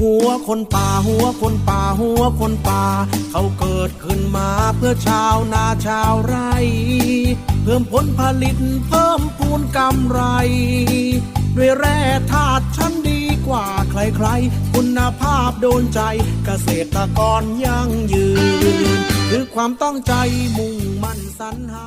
หัวคนป่าหัวคนป่าหัวคนป่า เขาเกิดขึ้นมาเพื่อชาวนาชาวไร่ เพิ่มผลผลิตเพิ่มพูนกำไร ด้วยแร่ธาตุชั้นดีกว่าใครๆ คุณภาพโดนใจเกษตรกรยั่งยืน คือความต้องใจมุ่งมั่นสรรหา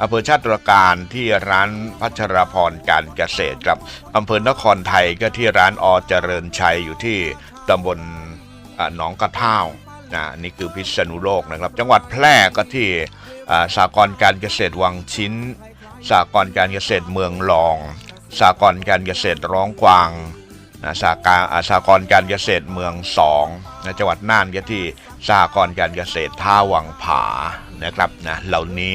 อำเภอชาติตรการที่ร้านพัชรพรการเกษตรครับอำเภอนครไทยก็ที่ร้านอเจริญชัยอยู่ที่ตำบลหนองกระเท่านะนี่คือพิษณุโลกนะครับ จังหวัดแพร่ก็ที่สากลการเกษตรวังชิ้น สากลการเกษตรเมืองรอง สากลการเกษตรร้องกวางนะสากาสากลการเกษตรเมืองสองนะจังหวัดน่านก็ที่สากลการเกษตรท่าวังผานะครับนะเหล่านี้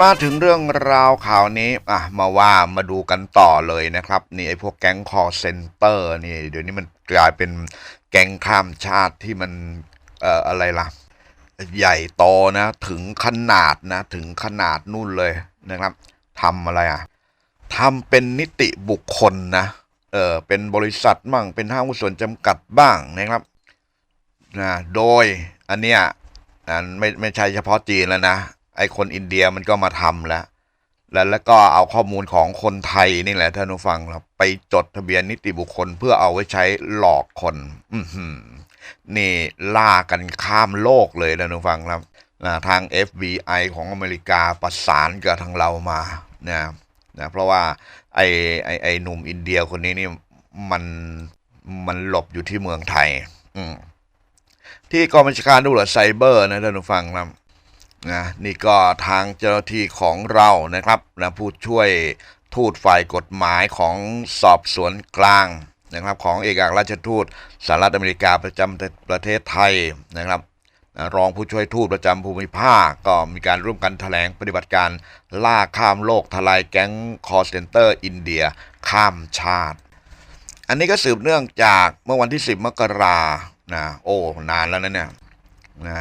มาถึงเรื่องราวข่าวนี้อะมาว่ามาดูกันต่อเลยนะครับ นี่ไอ้พวกแก๊งคอเซนเตอร์นี่เดี๋ยวนี้มันกลายเป็นแก๊งข้ามชาติที่มันเอ่ออะไรล่ะ ใหญ่โตนะ ถึงขนาดนะ ถึงขนาดนู่นเลยนะครับ ทำอะไรอะทำเป็นนิติบุคคลนะเออเป็นบริษัทมั่งเป็นห้างหุ้นส่วนจำกัดบ้างนะครับนะโดยอันเนี้ยอันไม่ไม่ใช่เฉพาะจีนแล้วนะไอคนอินเดียมันก็มาทำแล้วแล้วแล้วก็เอาข้อมูลของคนไทยนี่แหละท่านผู้ฟังครับไปจดทะเบียนนิติบุคคลเพื่อเอาไว้ใช้หลอกคน อืนี่ล่ากันข้ามโลกเลยนะทุกฟังครับ นะทาง FBI ของอเมริกาประสานกับทางเรามานะนะเพราะว่าไอ้ไอ้ไอ้หนุ่มอินเดียคนนี้นี่มันมันหลบอยู่ที่เมืองไทย อืมที่กองบัญชาการตำรวจไซเบอร์นะท่านผู้ฟังครับนะนี่ก็ทางเจ้าหน้าที่ของเรานะครับนะผู้ช่วยทูตฝ่ายกฎหมายของสอบสวนกลางนะครับ ของเอกอัครราชทูตสหรัฐอเมริกาประจำประเทศไทยนะครับ รองผู้ช่วยทูตประจำภูมิภาคก็มีการร่วมกันแถลงปฏิบัติการล่าข้ามโลกทลายแก๊งคอร์เซนเตอร์อินเดีย ข้ามชาติ อันนี้ก็สืบเนื่องจากเมื่อวันที่ 10 มกรานะโอ้นานแล้วนะเนี่ยนะ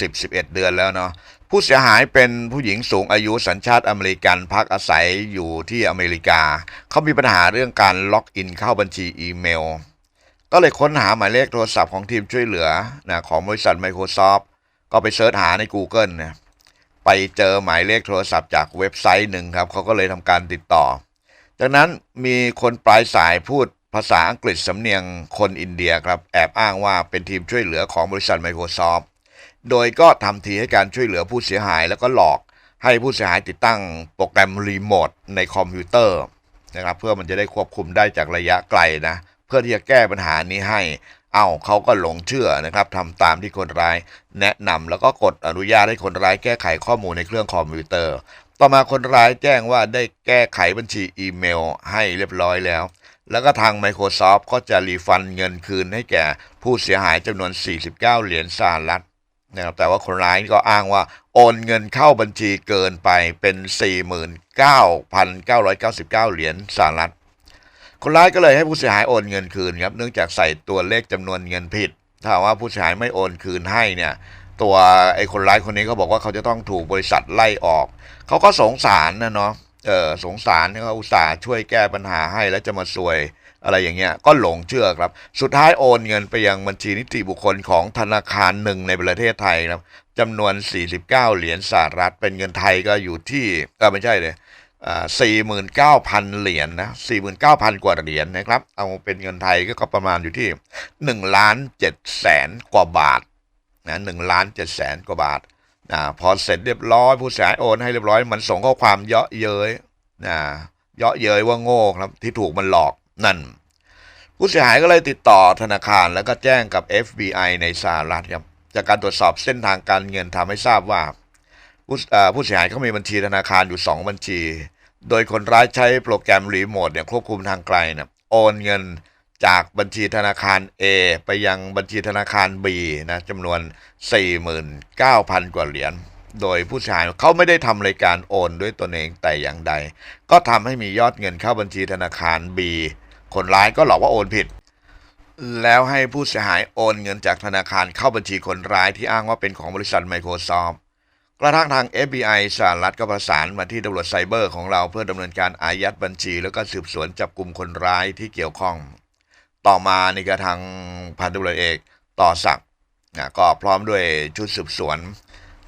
สิบสิบเอ็ดเดือนแล้วเนาะผู้เสียหายเป็นผู้หญิงสูงอายุสัญชาติอเมริกันพักอาศัยอยู่ที่อเมริกา เขามีปัญหาเรื่องการล็อกอินเข้าบัญชีอีเมล ก็เลยค้นหาหมายเลขโทรศัพท์ของทีมช่วยเหลือนะของบริษัท Microsoft ก็ไปเสิร์ชหาใน Google นะไปเจอหมายเลขโทรศัพท์จากเว็บไซต์หนึ่งครับเขาก็เลยทำการติดต่อ จากนั้นมีคนปลายสายพูดภาษาอังกฤษสำเนียงคนอินเดียครับแอบอ้างว่าเป็นทีมช่วยเหลือของบริษัท Microsoft โดยก็ทำทีให้การช่วยเหลือผู้เสียหายแล้วก็หลอกให้ผู้เสียหายติดตั้งโปรแกรมรีโมทในคอมพิวเตอร์นะครับเพื่อมันจะได้ควบคุมได้จากระยะไกลนะ เพื่อที่จะแก้ปัญหานี้ให้ เอ้าเขาก็หลงเชื่อนะครับทำตามที่คนร้ายแนะนำแล้วก็กดอนุญาตให้คนร้ายแก้ไขข้อมูลในเครื่องคอมพิวเตอร์ ต่อมาคนร้ายแจ้งว่าได้แก้ไขบัญชีอีเมลให้เรียบร้อยแล้ว แล้วก็ทาง Microsoft ก็จะรีฟันเงินคืนให้แก่ผู้เสียหายจำนวน 49 เหรียญสหรัฐนะครับแต่ว่าคนร้ายก็อ้างว่าโอนเงินเข้าบัญชีเกินไปเป็น 49,999 เหรียญสหรัฐ คนร้ายก็เลยให้ผู้เสียหายโอนเงินคืนครับเนื่องจากใส่ตัวเลขจำนวนเงินผิด ถ้าว่าผู้เสียหายไม่โอนคืนให้เนี่ยตัวไอ้คนร้ายคนนี้เขาบอกว่าเขาจะต้องถูกบริษัทไล่ออก เขาก็สงสารนะเนาะเออสงสารเขาอุตส่าห์ช่วยแก้ปัญหาให้แล้วจะมาซวยอะไรอย่างเงี้ยก็หลงเชื่อครับ สุดท้ายโอนเงินไปยังบัญชีนิติบุคคลของธนาคารหนึ่งในประเทศไทยครับจำนวน 49 เหรียญสหรัฐเป็นเงินไทยก็อยู่ที่เออไม่ใช่เลย 49,000 เหรียญนะ49,000 กว่าเหรียญนะครับ เอาเป็นเงินไทยก็ประมาณอยู่ที่1ล้าน7แสนกว่าบาทนะ1ล้าน7แสนกว่าบาทนะพอเสร็จเรียบร้อยผู้เสียหายโอนให้เรียบร้อยมันส่งข้อความเยาะเย้ยนะเยาะเย้ยว่าโง่ครับที่ถูกมันหลอกนั่น ผู้เสียหายก็เลยติดต่อธนาคารแล้วก็แจ้งกับ FBI ในสหรัฐครับจากการตรวจสอบเส้นทางการเงินทำให้ทราบว่า ผู้เอ่อผู้เสียหายเขามีบัญชีธนาคารอยู่ 2 บัญชี โดยคนร้ายใช้โปรแกรมรีโมทเนี่ยควบคุมทางไกลนี่ยโอนเงินจากบัญชีธนาคาร A ไปยังบัญชีธนาคาร B นะจำนวน 49,000 กว่าเหรียญ โดยผู้เสียหายเขาไม่ได้ทำรายการโอนด้วยตนเองแต่อย่างใด ก็ทำให้มียอดเงินเข้าบัญชีธนาคาร B คนร้ายก็หลอกว่าโอนผิด แล้วให้ผู้เสียหายโอนเงินจากธนาคารเข้าบัญชีคนร้ายที่อ้างว่าเป็นของบริษัท Microsoft กระทั่งทาง FBI สหรัฐก็ประสานมาที่ตำรวจไซเบอร์ของเราเพื่อดำเนินการอายัดบัญชี แล้วก็สืบสวนจับกลุ่มคนร้ายที่เกี่ยวข้อง ต่อมานี่ก็ทางพันตำรวจเอกต่อศักดิ์นะก็พร้อมด้วยชุดสืบสวน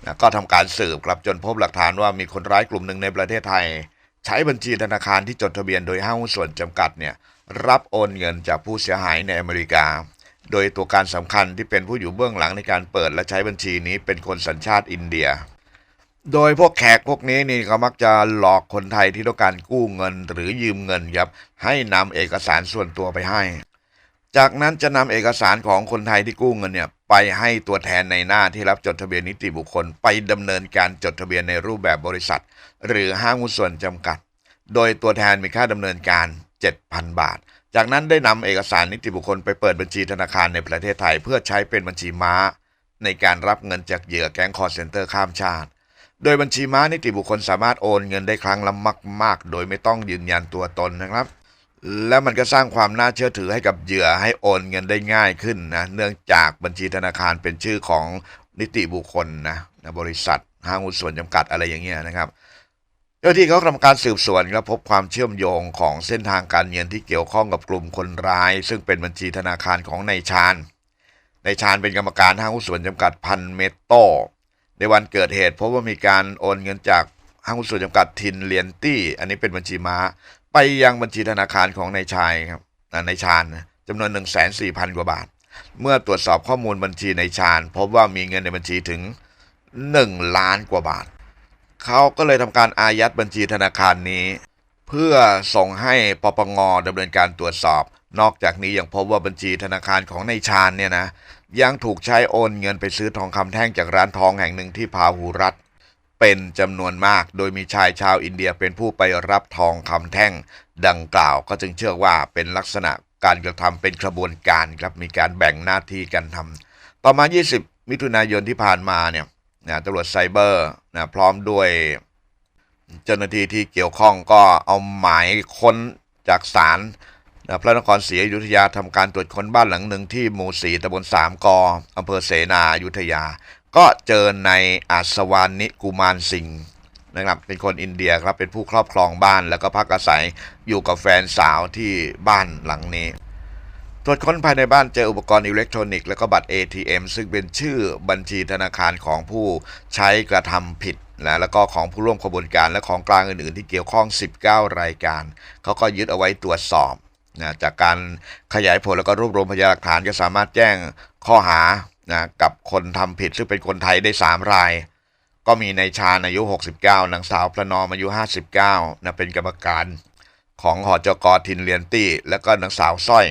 นะก็ทำการสืบครับจนพบหลักฐานว่ามีคนร้ายกลุ่มหนึ่งในประเทศไทย ใช้บัญชีธนาคารที่จดทะเบียนโดยห้างหุ้นส่วนจำกัดเนี่ยรับโอนเงินจากผู้เสียหายในอเมริกา โดยตัวการสำคัญที่เป็นผู้อยู่เบื้องหลังในการเปิดและใช้บัญชีนี้เป็นคนสัญชาติอินเดีย โดยพวกแขกพวกนี้นี่เขามักจะหลอกคนไทยที่ต้องการกู้เงินหรือยืมเงินครับให้นำเอกสารส่วนตัวไปให้ จากนั้นจะนำเอกสารของคนไทยที่กู้เงินเนี่ยไปให้ตัวแทนในหน้าที่รับจดทะเบียนนิติบุคคล ไปดำเนินการจดทะเบียนในรูปแบบบริษัท หรือห้างหุ้นส่วนจำกัด โดยตัวแทนมีค่าดำเนินการ 7,000 บาท จากนั้นได้นำเอกสารนิติบุคคลไปเปิดบัญชีธนาคารในประเทศไทย เพื่อใช้เป็นบัญชีม้า ในการรับเงินจากเหยื่อแก๊งคอร์เซนเตอร์ข้ามชาติ โดยบัญชีม้านิติบุคคลสามารถโอนเงินได้ครั้งละมาก ๆ โดยไม่ต้องยืนยันตัวตนนะครับ และมันก็สร้างความน่าเชื่อถือให้กับเหยื่อให้โอนเงินได้ง่ายขึ้นนะ เนื่องจากบัญชีธนาคารเป็นชื่อของนิติบุคคลนะนะบริษัทห้างหุ้นส่วนจำกัดอะไรอย่างเงี้ยนะครับเจ้าที่เขาทำการสืบสวนครับพบความเชื่อมโยงของเส้นทางการเงินที่เกี่ยวข้องกับกลุ่มคนร้าย ซึ่งเป็นบัญชีธนาคารของนายชาญนายชาญเป็นกรรมการห้างหุ้นส่วนจำกัดพันเมตโต ในวันเกิดเหตุพบว่ามีการโอนเงินจากห้างหุ้นส่วนจำกัดทินเลียนตี้ อันนี้เป็นบัญชีม้า ไปยังบัญชีธนาคารของนายชายครับนายชาญนจำนวน1 4 0 0 0 กว่าบาท เมื่อตรวจสอบข้อมูลบัญชีนายชาญ พบว่ามีเงินในบัญชีถึง 1 ล้านกว่าบาท เขาก็เลยทำการอายัดบัญชีธนาคารนี้ เพื่อส่งให้ปปงดำเนินการตรวจสอบ นอกจากนี้ยังพบว่าบัญชีธนาคารของนายชาญเนี่ยนะยังถูกใช้โอนเงินไปซื้อทองคำแท่งจากร้านทองแห่งหนึ่งที่พาหูรัฐ เป็นจำนวนมาก โดยมีชายชาวอินเดียเป็นผู้ไปรับทองคำแท่ง ดังกล่าวก็จึงเชื่อว่าเป็นลักษณะการกระทำเป็นกระบวนการครับมีการแบ่งหน้าที่กันทำต่อมา 20 มิถุนายนที่ผ่านมาเนี่ยนะตำรวจไซเบอร์นะพร้อมด้วยเจ้าหน้าที่ที่เกี่ยวข้องก็เอาหมายค้นจากศาล พระนครศรีอยุธยาทำการตรวจค้นบ้านหลังหนึ่งที่หมู่สี่ตำบลสามกออำเภอเสนาอยุธยา ก็เจอในอัศวานิกุมารสิงห์นะครับเป็นคนอินเดียครับเป็นผู้ครอบครองบ้านแล้วก็พักอาศัยอยู่กับแฟนสาวที่บ้านหลังนี้ตรวจค้นภายในบ้านเจออุปกรณ์อิเล็กทรอนิกส์แล้วก็บัตร ATM ซึ่งเป็นชื่อบัญชีธนาคารของผู้ใช้กระทำผิดนะแล้วก็ของผู้ร่วมขบวนการและของกลางอื่นๆ ที่เกี่ยวข้อง 19 รายการ เขาก็ยึดเอาไว้ตรวจสอบ นะจากการขยายผลแล้วก็รวบรวมพยานหลักฐานก็สามารถแจ้งข้อหานะกับคนทำผิดซึ่งเป็นคนไทยได้ 3 ราย ก็มีนายชาญอายุ 69 นางสาวพระนอมอายุ 59นะเป็นกรรมการของหอจกทินเลียนตี้ แล้วก็นางสาวสร้อย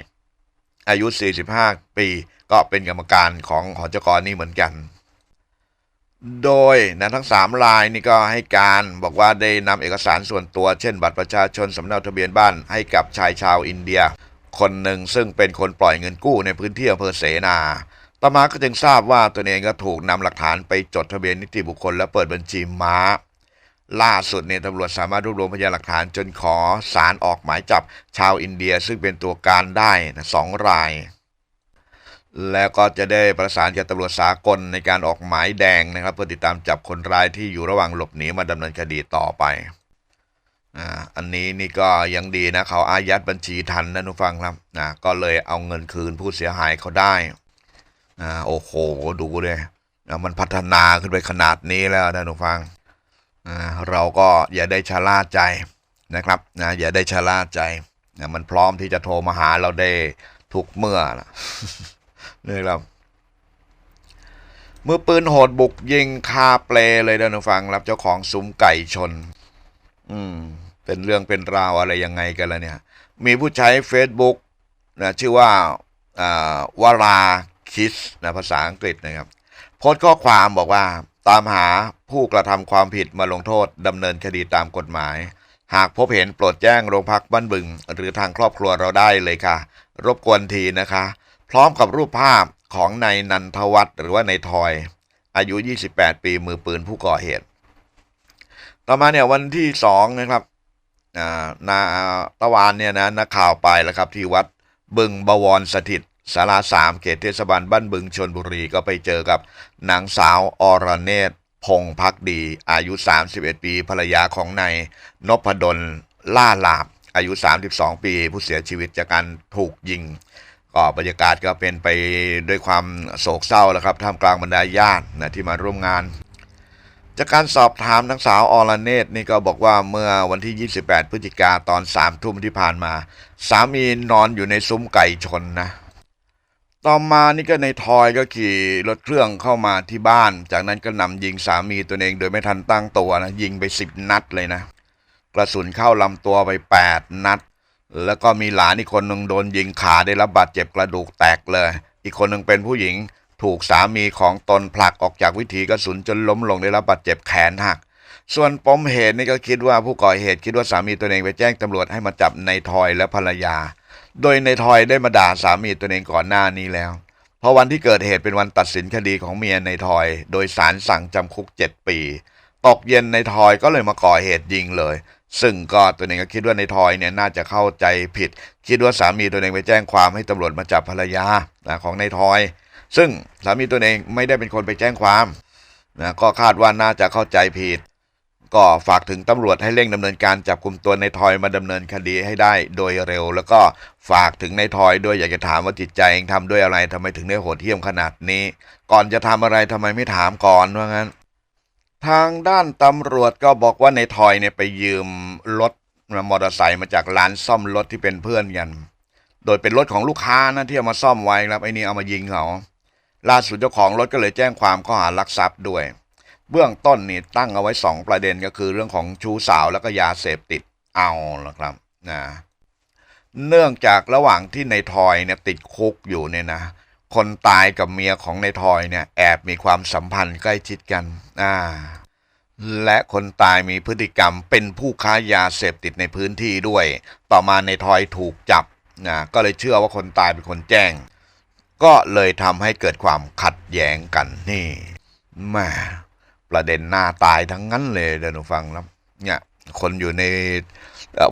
อายุ 45 ปี ก็เป็นกรรมการของหอจกนี้เหมือนกัน โดยนะทั้ง 3 รายนี่ก็ให้การบอกว่าได้นำเอกสารส่วนตัว เช่น บัตรประชาชนสำเนาทะเบียนบ้านให้กับชายชาวอินเดีย คนหนึ่งซึ่งเป็นคนปล่อยเงินกู้ในพื้นที่อำเภอเสนาต่อมาก็จึงทราบว่าตัวเองก็ถูกนำหลักฐานไปจดทะเบียนนิติบุคคล และเปิดบัญชีม้า ล่าสุดเนี่ยตำรวจสามารถรวบรวมพยานหลักฐานจนขอสารออกหมายจับชาวอินเดีย ซึ่งเป็นตัวการได้นะสองราย แล้วก็จะได้ประสานกับตำรวจสากลในการออกหมายแดงนะครับ เพื่อติดตามจับคนร้ายที่อยู่ระหว่างหลบหนีมาดำเนินคดีต่อไปอ่าอันนี้นี่ก็ยังดีนะเขาอายัดบัญชีทันนะทุกฟังครับนะก็เลยเอาเงินคืนผู้เสียหายเขาได้อ่าโอ้โหดูเลยนะมันพัฒนาขึ้นไปขนาดนี้แล้วนะทุกฟังอ่าเราก็อย่าได้ชะล่าใจนะครับนะอย่าได้ชะล่าใจนะมันพร้อมที่จะโทรมาหาเราได้ทุกเมื่อนะ นี่ครับมือปืนโหดบุกยิงคาเปลเลยนะทุกฟังรับเจ้าของซุ้มไก่ชน อืม เป็นเรื่องเป็นราวอะไรยังไงกันล่ะเนี่ย มีผู้ใช้ Facebook นะชื่อว่าวาราคิสนะภาษาอังกฤษนะครับ โพสต์ข้อความบอกว่า ตามหาผู้กระทำความผิดมาลงโทษดำเนินคดีตามกฎหมาย หากพบเห็นโปรดแจ้งโรงพักบ้านบึง หรือทางครอบครัวเราได้เลยค่ะ รบกวนทีนะคะ ร้อมกับรูปภาพของนายนันทวัฒน์หรือว่านายทอย อายุ 28 ปีมือปืนผู้ก่อเหตุ ต่อมาเนี่ยวันที่สองนะครับนาตะวานเนี่ยนะนักข่าวไปแล้วครับที่วัดบึงบวรสถิตสาราสามเขตเทศบาลบ้านบึงชนบุรีก็ไปเจอกับนางสาวอรเนตพงพักดี อายุ 31 ปี ภรรยาของนายนพดลล่าลาบ อายุ 32 ปี ผู้เสียชีวิตจากการถูกยิง ก็บรรยากาศก็เป็นไปด้วยความโศกเศร้าแล้วครับท่ามกลางบรรดาญาตินะที่มาร่วมงาน จากการสอบถามนางสาวอรเนตนี่ก็บอกว่าเมื่อวันที่ 28 พฤศจิกาตอนสามทุ่มที่ผ่านมา สามีนอนอยู่ในซุ้มไก่ชนนะ ต่อมานี่ก็ในทอยก็ขี่รถเครื่องเข้ามาที่บ้าน จากนั้นก็นำยิงสามีตัวเองโดยไม่ทันตั้งตัวนะยิงไปสิบนัดเลยนะ กระสุนเข้าลำตัวไป 8 นัด แล้วก็มีหลานอีกคนหนึ่งโดนยิงขาได้รับบาดเจ็บกระดูกแตกเลย อีกคนหนึ่งเป็นผู้หญิงถูกสามีของตนผลักออกจากวิถีกระสุนจนล้มลงได้รับบาดเจ็บแขนหัก ส่วนปมเหตุนี่ก็คิดว่าผู้ก่อเหตุคิดว่าสามีตัวเองไปแจ้งตำรวจให้มาจับในทอยและภรรยา โดยในทอยได้มาด่าสามีตัวเองก่อนหน้านี้แล้ว เพราะวันที่เกิดเหตุเป็นวันตัดสินคดีของเมียในทอย โดยสารสั่งจำคุก 7 ปี ตกเย็นในทอยก็เลยมาก่อเหตุยิงเลย ซึ่งก็ตัวเองก็คิดว่าในทอยเนี่ยน่าจะเข้าใจผิด คิดว่าสามีตัวเองไปแจ้งความให้ตำรวจมาจับภรรยาของในทอย ซึ่งสามีตัวเองไม่ได้เป็นคนไปแจ้งความนะก็คาดว่าน่าจะเข้าใจผิด ก็ฝากถึงตำรวจให้เร่งดำเนินการจับกลุ่มตัวในทอยมาดำเนินคดีให้ได้โดยเร็ว แล้วก็ฝากถึงในทอยด้วยอยากจะถามว่าจิตใจเองทำด้วยอะไรทำไมถึงได้โหดเหี้ยมขนาดนี้ ก่อนจะทำอะไรทำไมไม่ถามก่อนว่างั้น ทางด้านตำรวจก็บอกว่าในทอยเนี่ยไปยืมรถมอเตอร์ไซค์มาจากร้านซ่อมรถที่เป็นเพื่อนกัน โดยเป็นรถของลูกค้านะที่เอามาซ่อมไว้ครับไอ้นี่เอามายิงเขาล่าสุดเจ้าของรถก็เลยแจ้งความข้อหารักทรัพย์ด้วย เบื้องต้นนี่ตั้งเอาไว้สองประเด็นก็คือเรื่องของชู้สาวแล้วก็ยาเสพติดเอาละครับนะเนื่องจากระหว่างที่ในทอยเนี่ยติดคุกอยู่เนี่ยนะ คนตายกับเมียของในทอยเนี่ยแอบมีความสัมพันธ์ใกล้ชิดกันอ่าและคนตายมีพฤติกรรมเป็นผู้ค้ายาเสพติดในพื้นที่ด้วย ต่อมาในทอยถูกจับนะก็เลยเชื่อว่าคนตายเป็นคนแจ้ง ก็เลยทำให้เกิดความขัดแย้งกันนี่แม่ประเด็นหน้าตายทั้งนั้นเลยเดี๋ยวหนูฟังแล้วเนี่ยคนอยู่ใน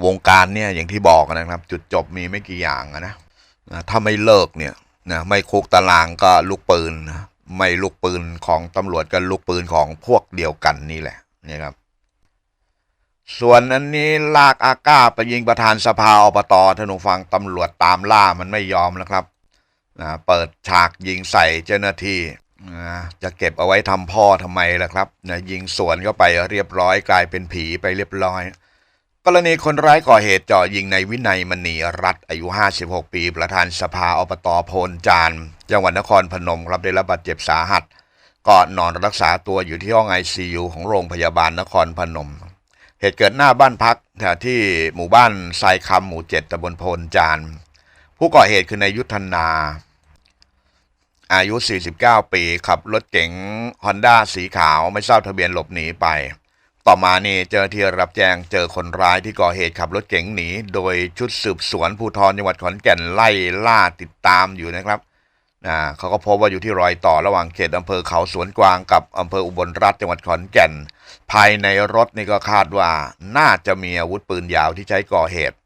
วงการเนี่ยอย่างที่บอกนะครับ จุดจบมีไม่กี่อย่างนะถ้าไม่เลิกเนี่ย นะไม่คุกตารางก็ลูกปืนไม่ลูกปืนของตำรวจก็ลูกปืนของพวกเดียวกันนี่แหละนี่ครับ ส่วนอันนี้ลากอาก้าไปยิงประธานสภาอบตท่านผู้ฟังตำรวจตามล่ามันไม่ยอมแล้วครับนะเปิดฉากยิงใส่เจ้าหน้าที่นะจะเก็บเอาไว้ทำพ่อทำไมล่ะครับนะยิงสวนเข้าไปเรียบร้อยกลายเป็นผีไปเรียบร้อย กรณีคนร้ายก่อเหตุเจ่อยิงในวินัยมณีรัตอายุ 56 ปี ประธานสภาอบตโพนจานจังหวัดนครพนมครับได้รับบาดเจ็บสาหัสก็นอนรักษาตัวอยู่ที่ห้องไอซียูของโรงพยาบาลนครพนม เหตุเกิดหน้าบ้านพักแถวที่หมู่บ้านทรายคำหมู่เจ็ดตำบลโพนจานผู้ก่อเหตุคือนายยุทธนา อายุ 49 ปีขับรถเก๋งฮอนด้าสีขาวไม่ทราบทะเบียนหลบหนีไป ต่อมานี่เจ้าหน้าที่รับแจ้งเจอคนร้ายที่ก่อเหตุขับรถเก๋งหนี โดยชุดสืบสวนภูธรจังหวัดขอนแก่นไล่ล่าติดตามอยู่นะครับอ่าเขาก็พบว่าอยู่ที่รอยต่อระหว่างเขตอำเภอเขาสวนกวางกับอำเภออุบลรัฐจังหวัดขอนแก่น ภายในรถนี่ก็คาดว่าน่าจะมีอาวุธปืนยาวที่ใช้ก่อเหตุ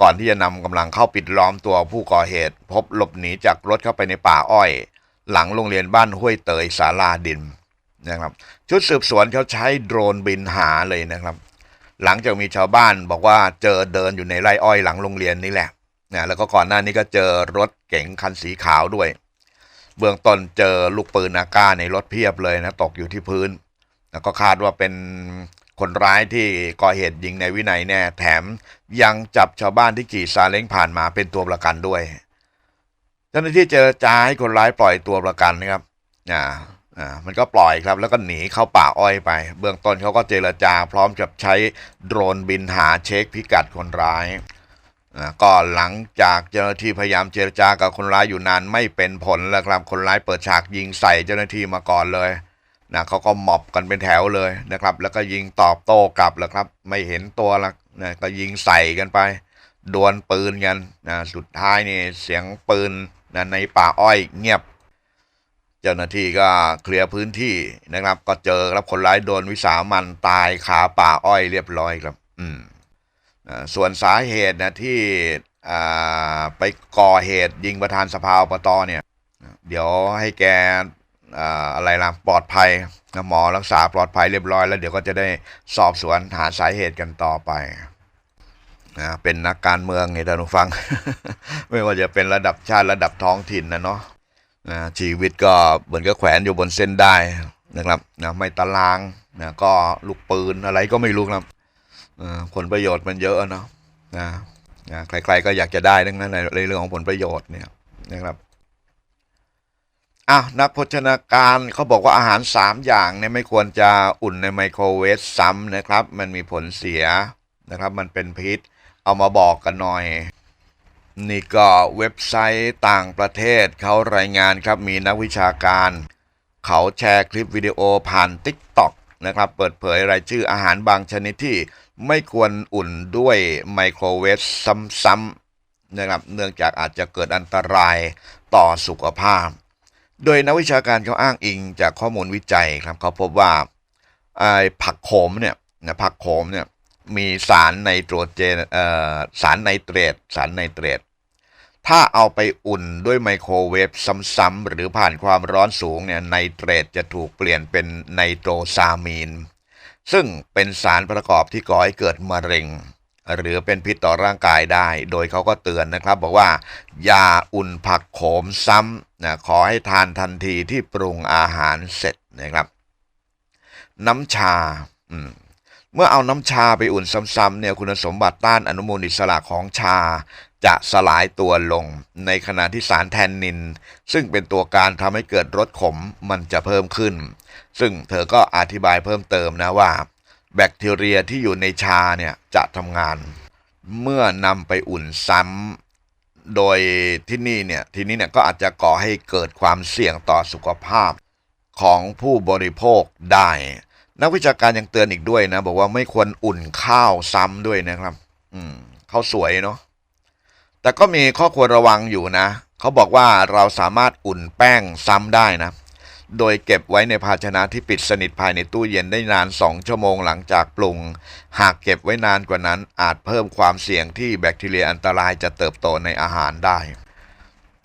ก่อนที่จะนำกำลังเข้าปิดล้อมตัวผู้ก่อเหตุ พบหลบหนีจากรถเข้าไปในป่าอ้อย หลังโรงเรียนบ้านห้วยเตยสาลาดิน นะครับ ชุดสืบสวนเขาใช้โดรนบินหาเลยนะครับ หลังจากมีชาวบ้านบอกว่าเจอเดินอยู่ในไร่อ้อยหลังโรงเรียนนี่แหละนะแล้วก็ก่อนหน้านี้ก็เจอรถเก๋งคันสีขาวด้วย เบื้องต้นเจอลูกปืนอาก้าในรถเพียบเลยนะตกอยู่ที่พื้น แล้วก็คาดว่าเป็นคนร้ายที่ก่อเหตุยิงในวินัยแน่ แถมยังจับชาวบ้านที่ขี่ซาเล้งผ่านมาเป็นตัวประกันด้วย เจ้าหน้าที่เจรจาให้คนร้ายปล่อยตัวประกันนะครับอ่า อ่ามันก็ปล่อยครับแล้วก็หนีเข้าป่าอ้อยไป เบื้องต้นเขาก็เจรจาพร้อมกับใช้โดรนบินหาเช็คพิกัดคนร้ายอ่าก็หลังจากเจ้าหน้าที่พยายามเจรจากับคนร้ายอยู่นานไม่เป็นผลแล้วครับคนร้ายเปิดฉากยิงใส่เจ้าหน้าที่มาก่อนเลยนะเขาก็หมอบกันเป็นแถวเลยนะครับ แล้วก็ยิงตอบโต้กลับแล้วครับ ไม่เห็นตัวละนะก็ยิงใส่กันไป ดวลปืนกันนะสุดท้ายนี่เสียงปืนนะในป่าอ้อยเงียบ เจ้าหน้าที่ก็เคลียร์พื้นที่นะครับ ก็เจอครับคนร้ายโดนวิสามันตายคาป่าอ้อยเรียบร้อยครับ อืมส่วนสาเหตุนะที่ไปก่อเหตุยิงประธานสภาอบตเนี่ย เดี๋ยวให้แกอ่าอะไรล่ะปลอดภัยนะหมอรักษาปลอดภัยเรียบร้อย แล้วเดี๋ยวก็จะได้สอบสวนหาสาเหตุกันต่อไปนะเป็นนักการเมืองไงท่านผู้ฟัง ไม่ว่าจะเป็นระดับชาติระดับท้องถิ่นนะเนาะ นะชีวิตก็เหมือนกับแขวนอยู่บนเส้นได้นะครับนะไม่ตารางนะก็ลูกปืนอะไรก็ไม่รู้ครับผลประโยชน์มันเยอะเนาะนะนะใครๆก็อยากจะได้ทั้งนั้นในเรื่องของผลประโยชน์เนี่ยนะครับอะนักโภชนาการเขาบอกว่าอาหารสามอย่างเนี่ยไม่ควรจะอุ่นในไมโครเวฟซ้ำนะครับ มันมีผลเสียนะครับ มันเป็นพิษเอามาบอกกันหน่อย นี่ก็เว็บไซต์ต่างประเทศเขารายงานครับมีนักวิชาการ เขาแชร์คลิปวิดีโอผ่าน TikTok นะครับเปิดเผยรายชื่ออาหารบางชนิดที่ไม่ควรอุ่นด้วยไมโครเวฟซ้ำๆนะครับเนื่องจากอาจจะเกิดอันตรายต่อสุขภาพ โดยนักวิชาการเขาอ้างอิงจากข้อมูลวิจัยครับเขาพบว่าไอ้ผักโขมเนี่ยนะผักโขมเนี่ย มีสารไนโตรเจนเอ่อสารไนเตรตสารไนเตรตถ้าเอาไปอุ่นด้วยไมโครเวฟซ้ำๆหรือผ่านความร้อนสูงเนี่ยไนเตรตจะถูกเปลี่ยนเป็นไนโตรซามีน ซึ่งเป็นสารประกอบที่ก่อให้เกิดมะเร็ง หรือเป็นพิษต่อร่างกายได้ โดยเขาก็เตือนนะครับ บอกว่า อย่าอุ่นผักโขมซ้ำนะขอให้ทานทันทีที่ปรุงอาหารเสร็จนะครับ น้ำชา อืม เมื่อเอาน้ำชาไปอุ่นซ้ำๆเนี่ยคุณสมบัติต้านอนุมูลอิสระของชา จะสลายตัวลง ในขณะที่สารแทนนิน ซึ่งเป็นตัวการทำให้เกิดรสขมมันจะเพิ่มขึ้น ซึ่งเธอก็อธิบายเพิ่มเติมนะว่า แบคทีเรียที่อยู่ในชาเนี่ยจะทำงาน เมื่อนำไปอุ่นซ้ำโดยที่นี่เนี่ยทีนี้เนี่ยก็อาจจะก่อให้เกิดความเสี่ยงต่อสุขภาพของผู้บริโภคได้ นักวิชาการยังเตือนอีกด้วยนะ บอกว่าไม่ควรอุ่นข้าวซ้ำด้วยนะครับ อืมข้าวสวยเนาะแต่ก็มีข้อควรระวังอยู่นะเขาบอกว่าเราสามารถอุ่นแป้งซ้ำได้นะ โดยเก็บไว้ในภาชนะที่ปิดสนิทภายในตู้เย็นได้นาน 2 ชั่วโมงหลังจากปรุง หากเก็บไว้นานกว่านั้นอาจเพิ่มความเสี่ยงที่แบคทีเรียอันตรายจะเติบโตในอาหารได้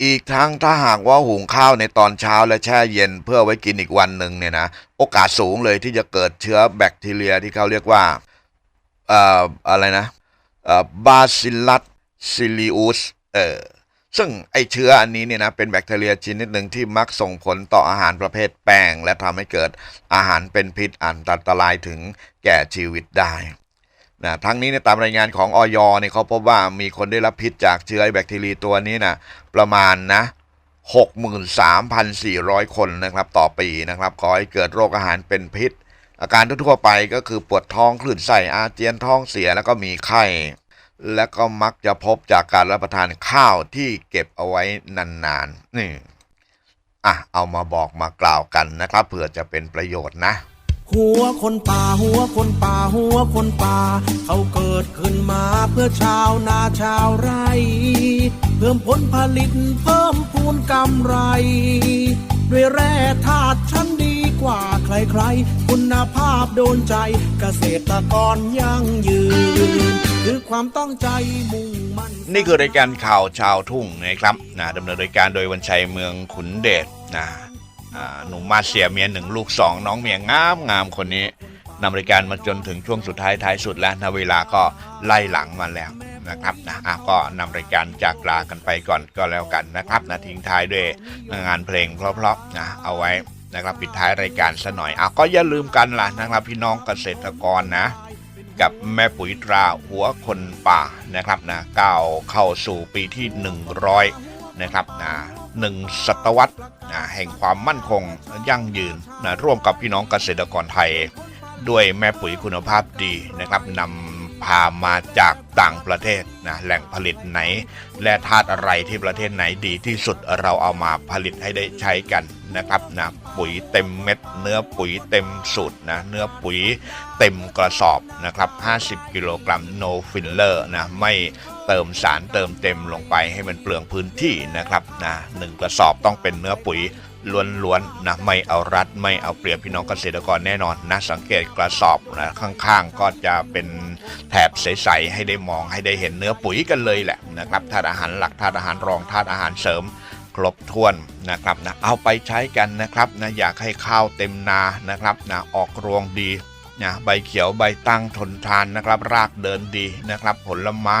อีกทั้งถ้าหากว่าหุงข้าวในตอนเช้าและแช่เย็นเพื่อไว้กินอีกวันหนึ่งเนี่ยนะโอกาสสูงเลยที่จะเกิดเชื้อแบคทีเรียที่เขาเรียกว่าเอ่ออะไรนะเอ่อบาซิลัสซิลิอุสเออซึ่งไอเชื้ออันนี้เนี่ยนะเป็นแบคทีเรียชนิดหนึ่งที่มักส่งผลต่ออาหารประเภทแป้ง และทำให้เกิดอาหารเป็นพิษอันตรายถึงแก่ชีวิตได้ นะทั้งนี้ในยตามรายงานของออยเนี่ยเขาพบว่ามีคนได้รับพิษจากเชื้อไอแบคทีเรียตัวนี้นะประมาณนะ63,400 คนนะครับต่อปีนะครับก่อให้เกิดโรคอาหารเป็นพิษ อาการทั่วๆไปก็คือปวดท้องคลื่นไส้อาเจียนท้องเสียแล้วก็มีไข้ และก็มักจะพบจากการรับประทานข้าวที่เก็บเอาไว้นานๆนี่อะเอามาบอกมากล่าวกันนะครับเผื่อจะเป็นประโยชน์นะ หัวคนป่าหัวคนป่าหัวคนป่า เขาเกิดขึ้นมาเพื่อชาวนาชาวไร่ เพิ่มผลผลิตเพิ่มพูนกำไร ด้วยแร่ธาตุชั้นดีกว่าใครๆ คุณภาพโดนใจเกษตรกรยั่งยืนคือความตั้งใจมุ่งมั่นนี่คือรายการข่าวชาวทุ่งนะครับนะดำเนินรายการโดยวันชัยเมืองขุนเดชนะ หนุ่มมาเสียเมียหนึ่งลูกสองน้องเมียงามงามคนนี้นำรายการมาจนถึงช่วงสุดท้ายท้ายสุดแล้วนะเวลาก็ไล่หลังมาแล้วนะครับนะอะก็นำรายการจากลากันไปก่อนก็แล้วกันนะครับนะทิ้งท้ายด้วยงานเพลงเพราะๆนะเอาไว้นะครับปิดท้ายรายการซะหน่อยอะก็อย่าลืมกันล่ะนะครับพี่น้องเกษตรกรนะ กับแม่ปุ๋ยตราหัวคนป่านะครับนะก้าวเข้าสู่ปีที่ 100 นะครับนะ หนึ่งศตวรรษแห่งความมั่นคงยั่งยืนนะร่วมกับพี่น้องเกษตรกรไทย ด้วยแม่ปุ๋ยคุณภาพดีนะครับนำพามาจากต่างประเทศนะแหล่งผลิตไหน และธาตุอะไรที่ประเทศไหนดีที่สุดเราเอามาผลิตให้ได้ใช้กันนะครับนะปุ๋ยเต็มเม็ด เนื้อปุ๋ยเต็มสูตรนะเนื้อปุ๋ยเต็มกระสอบนะครับ 50 กิโลกรัม no filler นะไม่ เติมสารเติมเต็มลงไปให้มันเปลืองพื้นที่นะครับนะหนึ่งกระสอบต้องเป็นเนื้อปุ๋ยล้วนๆนะไม่เอารัดไม่เอาเปรียบพี่น้องเกษตรกรแน่นอนนะสังเกตกระสอบนะข้างๆ ก็จะเป็นแถบใสๆให้ได้มองให้ได้เห็นเนื้อปุ๋ยกันเลยแหละนะครับธาตุอาหารหลักธาตุอาหารรองธาตุอาหารเสริมครบถ้วนนะครับนะเอาไปใช้กันนะครับนะอยากให้ข้าวเต็มนานะครับนะออกรวงดีนะใบเขียวใบตั้งทนทานนะครับ รากเดินดีนะครับ ผลไม้